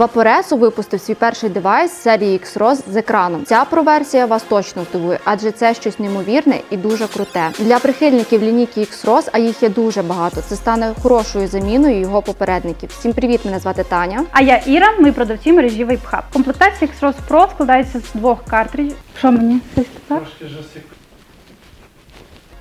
Vaporeso випустив свій перший девайс серії X-Rose з екраном. Ця проверсія вас точно здивує, адже це щось неймовірне і дуже круте. Для прихильників лінійки X-Rose, а їх є дуже багато. Це стане хорошою заміною його попередників. Всім привіт! Мене звати Таня. А я Іра, ми продавці мережі WapeHub. Комплектація X-Rose Pro складається з двох картриджів. Що мені? Трошки жасик.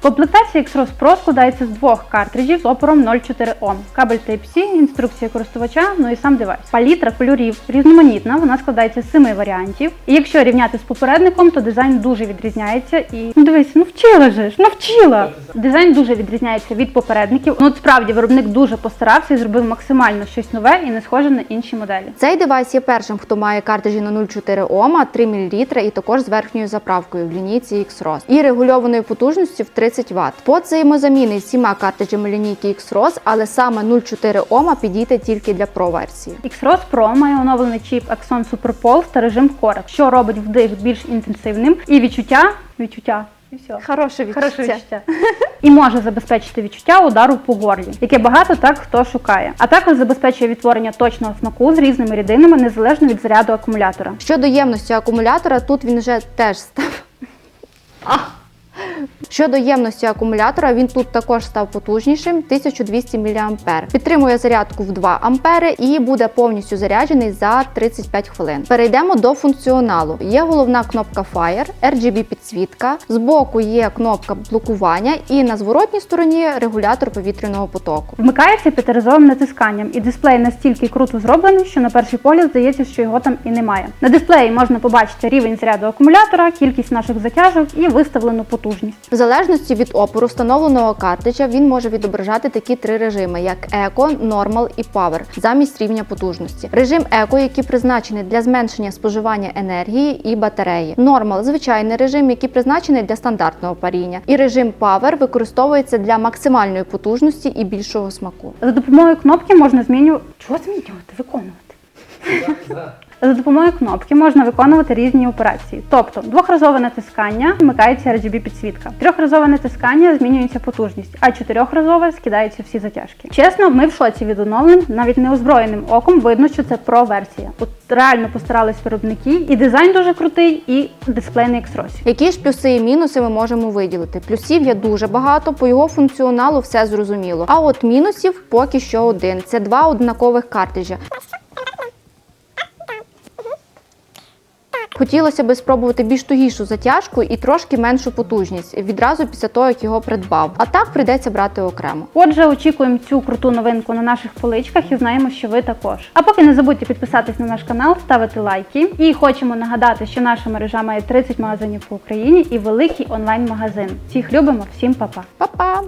Комплектація X-Rose Pro складається з двох картриджів з опором 0,4 Ом, кабель Type-C, інструкція користувача, ну і сам девайс. Палітра кольорів різноманітна, вона складається з семи варіантів. І якщо рівняти з попередником, то дизайн дуже відрізняється. І ну дивись, ну вчила же ж, навчила. Дизайн дуже відрізняється від попередників. Ну от справді виробник дуже постарався і зробив максимально щось нове і не схоже на інші моделі. Цей девайс є першим, хто має картриджі на 0,4 Ома, 3 мл і також з верхньою заправкою в лінійці X-Rose і регульованою потужністю в 30 Вт. Под взаємозамінний всіма картриджами лінійки X-Rose, але саме 0,4 Ома підійде тільки для Pro версії. X-Rose Pro має оновлений чіп Axon Super Pulse та режим Core, що робить вдих більш інтенсивним і відчуття. Відчуття. І все. Хороше Хороше відчуття. І може забезпечити відчуття удару по горлі, яке багато так хто шукає. А також забезпечує відтворення точного смаку з різними рідинами незалежно від заряду акумулятора. Щодо ємності акумулятора, тут він вже теж став. Щодо ємності акумулятора, він тут також став потужнішим 1200 мА. Підтримує зарядку в 2 А і буде повністю заряджений за 35 хвилин. Перейдемо до функціоналу. Є головна кнопка Fire, RGB підсвітка, збоку є кнопка блокування і на зворотній стороні регулятор повітряного потоку. Вмикається п'ятиразовим натисканням, і дисплей настільки круто зроблений, що на перший погляд здається, що його там і немає. На дисплеї можна побачити рівень заряду акумулятора, кількість наших затяжок і виставлену потужність. Залежності від опору встановленого картриджа він може відображати такі три режими, як Eco, Normal і Power, замість рівня потужності. Режим Eco, який призначений для зменшення споживання енергії і батареї. Normal – звичайний режим, який призначений для стандартного паріння. І режим Power використовується для максимальної потужності і більшого смаку. За допомогою кнопки можна змінювати. Чого змінювати? Виконувати. За допомогою кнопки можна виконувати різні операції. Тобто двохразове натискання вмикається RGB підсвітка, трьохразове натискання змінюється потужність, а чотирьохразове скидаються всі затяжки. Чесно, ми в шоці від оновлень, навіть неозброєним оком видно, що це про версія. От реально постарались виробники, і дизайн дуже крутий, і дисплей на X-Rose. Які ж плюси і мінуси ми можемо виділити? Плюсів є дуже багато, по його функціоналу все зрозуміло. А от мінусів поки що один: це два однакових картриджа. Хотілося би спробувати більш тугішу затяжку і трошки меншу потужність відразу після того, як його придбав. А так прийдеться брати окремо. Отже, очікуємо цю круту новинку на наших поличках і знаємо, що ви також. А поки не забудьте підписатись на наш канал, ставити лайки. І хочемо нагадати, що наша мережа має 30 магазинів по Україні і великий онлайн-магазин. Всіх любимо, всім па-па! Па-па!